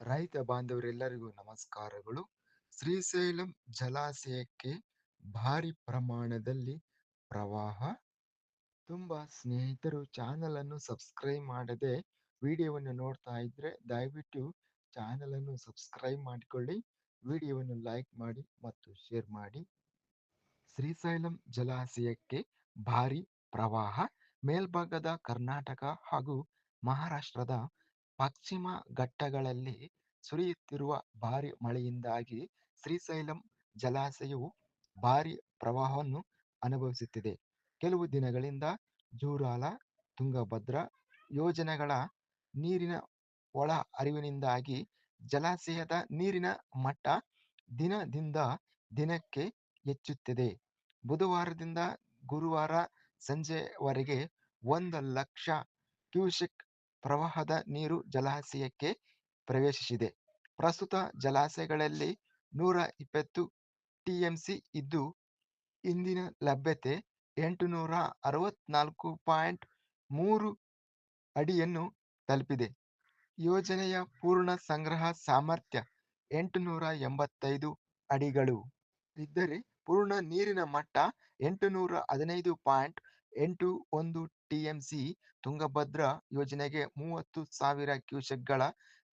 ರೈತ ಬಾಂಧವರೆಲ್ಲರಿಗೂ ನಮಸ್ಕಾರಗಳು. ಶ್ರೀಶೈಲಂ ಜಲಾಶಯಕ್ಕೆ ಭಾರಿ ಪ್ರಮಾಣದಲ್ಲಿ ಪ್ರವಾಹ. ತುಂಬ ಸ್ನೇಹಿತರು ಚಾನಲ್ ಅನ್ನು ಸಬ್ಸ್ಕ್ರೈಬ್ ಮಾಡದೆ ವಿಡಿಯೋವನ್ನು ನೋಡ್ತಾ ಇದ್ರೆ ದಯವಿಟ್ಟು ಚಾನಲ್ ಅನ್ನು ಸಬ್ಸ್ಕ್ರೈಬ್ ಮಾಡಿಕೊಳ್ಳಿ. ವಿಡಿಯೋವನ್ನು ಲೈಕ್ ಮಾಡಿ ಮತ್ತು ಶೇರ್ ಮಾಡಿ. ಶ್ರೀಶೈಲಂ ಜಲಾಶಯಕ್ಕೆ ಭಾರಿ ಪ್ರವಾಹ. ಮೇಲ್ಭಾಗದ ಕರ್ನಾಟಕ ಹಾಗೂ ಮಹಾರಾಷ್ಟ್ರದ ಪಶ್ಚಿಮ ಘಟ್ಟಗಳಲ್ಲಿ ಸುರಿಯುತ್ತಿರುವ ಭಾರಿ ಮಳೆಯಿಂದಾಗಿ ಶ್ರೀಶೈಲಂ ಜಲಾಶಯವು ಭಾರಿ ಪ್ರವಾಹವನ್ನು ಅನುಭವಿಸುತ್ತಿದೆ. ಕೆಲವು ದಿನಗಳಿಂದ ಜೂರಾಲ, ತುಂಗಭದ್ರಾ ಯೋಜನೆಗಳ ನೀರಿನ ಒಳ ಹರಿವಿನಿಂದಾಗಿ ಜಲಾಶಯದ ನೀರಿನ ಮಟ್ಟ ದಿನದಿಂದ ದಿನಕ್ಕೆ ಹೆಚ್ಚುತ್ತಿದೆ. ಬುಧವಾರದಿಂದ ಗುರುವಾರ ಸಂಜೆವರೆಗೆ ಒಂದು ಲಕ್ಷ ಕ್ಯೂಸೆಕ್ ಪ್ರವಾಹದ ನೀರು ಜಲಾಶಯಕ್ಕೆ ಪ್ರವೇಶಿಸಿದೆ. ಪ್ರಸ್ತುತ ಜಲಾಶಯಗಳಲ್ಲಿ ನೂರ ಇಪ್ಪತ್ತು ಟಿಎಂಸಿ ಇದ್ದು, ಇಂದಿನ ಲಭ್ಯತೆ ಎಂಟುನೂರ ಅರವತ್ನಾಲ್ಕು ಪಾಯಿಂಟ್ ಮೂರು ಅಡಿಯನ್ನು ತಲುಪಿದೆ. ಯೋಜನೆಯ ಪೂರ್ಣ ಸಂಗ್ರಹ ಸಾಮರ್ಥ್ಯ ಎಂಟುನೂರ ಎಂಬತ್ತೈದು ಅಡಿಗಳು. ಇದ್ದರೆ ಪೂರ್ಣ ನೀರಿನ ಮಟ್ಟ ಎಂಟುನೂರ ಹದಿನೈದು ಪಾಯಿಂಟ್ ಎಂಟು ಒಂದು ಟಿಎಂಸಿ. ತುಂಗಭದ್ರಾ ಯೋಜನೆಗೆ ಮೂವತ್ತು ಸಾವಿರ ಕ್ಯೂಸೆಕ್ಗಳ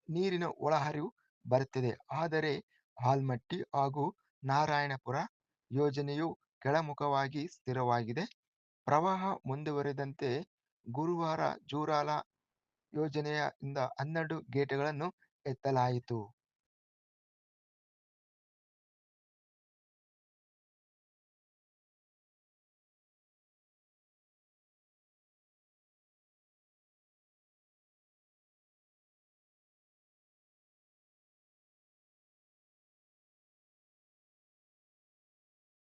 ನೀರಿನ ಒಳಹರಿವು ಬರುತ್ತಿದೆ. ಆದರೆ ಆಲ್ಮಟ್ಟಿ ಹಾಗೂ ನಾರಾಯಣಪುರ ಯೋಜನೆಯು ಕೆಳಮುಖವಾಗಿ ಸ್ಥಿರವಾಗಿದೆ. ಪ್ರವಾಹ ಮುಂದುವರಿದಂತೆ ಗುರುವಾರ ಜೂರಾಲ ಯೋಜನೆಯಿಂದ ಹನ್ನೆರಡು ಗೇಟ್ಗಳನ್ನು ಎತ್ತಲಾಯಿತು.